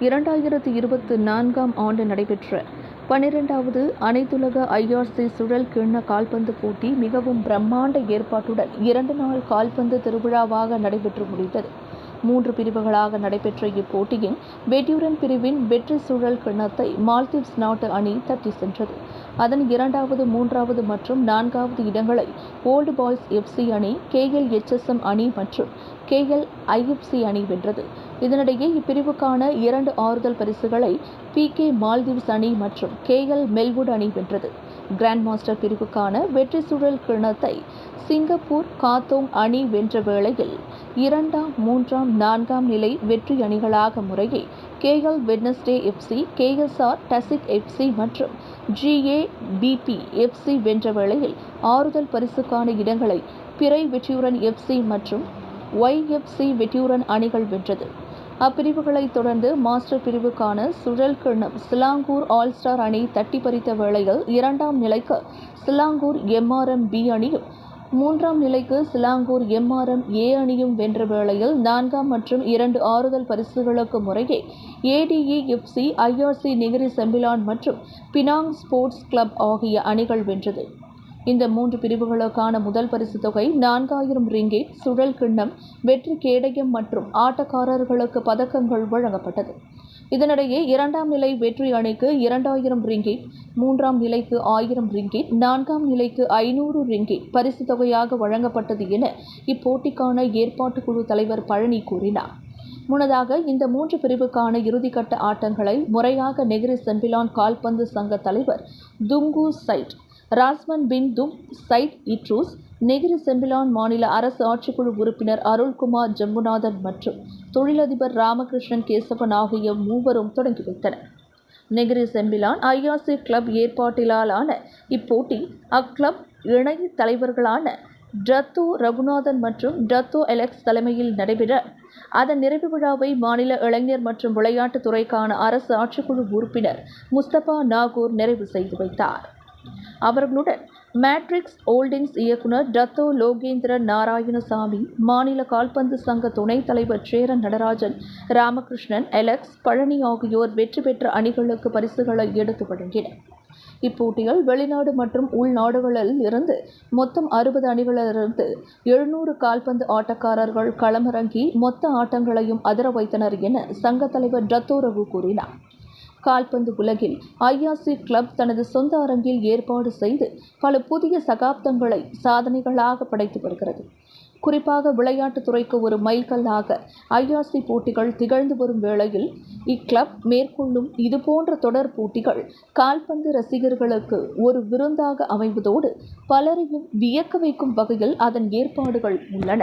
இரண்டாயிரத்து இருபத்து நான்காம் ஆண்டு நடைபெற்ற பனிரெண்டாவது அனைத்துலக ஐஆர்சி சுழல் கிண்ண கால்பந்து போட்டி மிகவும் பிரம்மாண்ட ஏற்பாட்டுடன் இரண்டு நாள் கால்பந்து திருவிழாவாக நடைபெற்று முடிந்தது. மூன்று பிரிவுகளாக நடைபெற்ற இப்போட்டியின் வெட்யூரன் பிரிவின் வெற்றி சுழல் கிண்ணத்தை மால்தீவ்ஸ் நாட்டு அணி தட்டி சென்றது. அதன் இரண்டாவது மூன்றாவது மற்றும் நான்காவது இடங்களை ஓல்டு பாய்ஸ் எஃப்சி அணி கேஎல் எச்எஸ்எம் அணி மற்றும் கேஎல் ஐஎஃப்சி அணி வென்றது. இதனிடையே இப்பிரிவுக்கான இரண்டு ஆறுதல் பரிசுகளை பி கே மால்தீவ்ஸ் அணி மற்றும் கேஎல் மெல்வுட் அணி வென்றது. கிராண்ட் மாஸ்டர் பிரிவுக்கான வெற்றி சுழல் கிண்ணத்தை சிங்கப்பூர் காத்தோங் அணி வென்ற வேளையில் இரண்டாம் மூன்றாம் நான்காம் நிலை வெற்றி அணிகளாக முறையே கேஎல் வெட்னஸ்டே எஃப்சி கேஎஸ்ஆர் டசிக் எஃப்சி மற்றும் ஜிஏபிபி எஃப்சி வென்ற வேளையில் ஆறுதல் பரிசுக்கான இடங்களை பிறை வெற்றியூரன் எஃப்சி மற்றும் ஒய்எஃப்சி வெற்றியுடன் அணிகள் வென்றது. அப்பிரிவுகளைத் தொடர்ந்து மாஸ்டர் பிரிவுக்கான சுழல் கிண்ணம் சிலாங்கூர் ஆல் ஸ்டார் அணி தட்டி பறித்த வேளையில் இரண்டாம் நிலைக்கு சிலாங்கூர் எம்ஆர்எம் பி அணியும் மூன்றாம் நிலைக்கு சிலாங்கூர் எம்ஆர்எம் ஏ அணியும் வென்ற வேளையில் நான்காம் மற்றும் இரண்டு ஆறுதல் பரிசுகளுக்கு முறையே ADE FC IRC Negeri Sembilan மற்றும் பினாங் ஸ்போர்ட்ஸ் கிளப் ஆகிய அணிகள் வென்றது. இந்த மூன்று பிரிவுகளுக்கான முதல் பரிசு தொகை நான்காயிரம் ரிங்கேட் சுழல் கிண்ணம் வெற்றி கேடயம் மற்றும் ஆட்டக்காரர்களுக்கு பதக்கங்கள் வழங்கப்பட்டது. இதனிடையே இரண்டாம் நிலை வெற்றி அணிக்கு இரண்டாயிரம் ரிங்கிட் மூன்றாம் நிலைக்கு ஆயிரம் ரிங்கிட் நான்காம் நிலைக்கு ஐநூறு ரிங்கிட் பரிசு தொகையாக வழங்கப்பட்டது என இப்போட்டிக்கான ஏற்பாட்டுக்குழு தலைவர் பழனி கூறினார். முன்னதாக இந்த மூன்று பிரிவுக்கான இறுதிக்கட்ட ஆட்டங்களை முறையாக நெகிரி செம்பிலான் கால்பந்து சங்க தலைவர் துங்கு சைட் ராஸ்மன் பின் தும் சைட் இட்ரூஸ் நெகிரி செம்பிலான் மாநில அரசு ஆட்சிக்குழு உறுப்பினர் அருள்குமார் ஜம்புநாதன் மற்றும் தொழிலதிபர் ராமகிருஷ்ணன் கேசவன் ஆகிய மூவரும் தொடங்கி வைத்தனர். நெகிரி செம்பிலான் ஐஆர்சி கிளப் ஏற்பாட்டிலான இப்போட்டி அக்கிளப் இணைய தலைவர்களான டத்து ரகுநாதன் மற்றும் டத்து எலெக்ஸ் தலைமையில் நடைபெற அதன் நிறைவு விழாவை மாநில இளைஞர் மற்றும் விளையாட்டுத் துறைக்கான அரசு ஆட்சிக்குழு உறுப்பினர் முஸ்தபா நாகூர் நிறைவு செய்து வைத்தார். அவர்களுடன் மேட்ரிக்ஸ் ஹோல்டிங்ஸ் இயக்குனர் டத்தோ லோகேந்திர நாராயணசாமி மாநில கால்பந்து சங்க துணைத் தலைவர் சேரன் நடராஜன் ராமகிருஷ்ணன் எலெக்ஸ் பழனி ஆகியோர் வெற்றி பெற்ற அணிகளுக்கு பரிசுகளை எடுத்து வழங்கினர். இப்போட்டியில் வெளிநாடு மற்றும் உள்நாடுகளில் இருந்து மொத்தம் அறுபது அணிகளிலிருந்து எழுநூறு கால்பந்து ஆட்டக்காரர்கள் களமிறங்கி மொத்த ஆட்டங்களையும் அதிர வைத்தனர் என சங்கத் தலைவர் டத்தோ ரகு கூறினார். கால்பந்து உலகில் ஐஆர்சி கிளப் தனது சொந்த அரங்கில் ஏற்பாடு செய்து பல புதிய சகாப்தங்களை சாதனைகளாக படைத்து வருகிறது. குறிப்பாக விளையாட்டுத் துறைக்கு ஒரு மைல்கல்லாக ஐஆர்சி போட்டிகள் திகழ்ந்து வரும் வேளையில் இக்கிளப் மேற்கொள்ளும் இதுபோன்ற தொடர் போட்டிகள் கால்பந்து ரசிகர்களுக்கு ஒரு விருந்தாக அமைவதோடு பலரையும் வியக்க வைக்கும் வகையில் அதன் ஏற்பாடுகள் உள்ளன.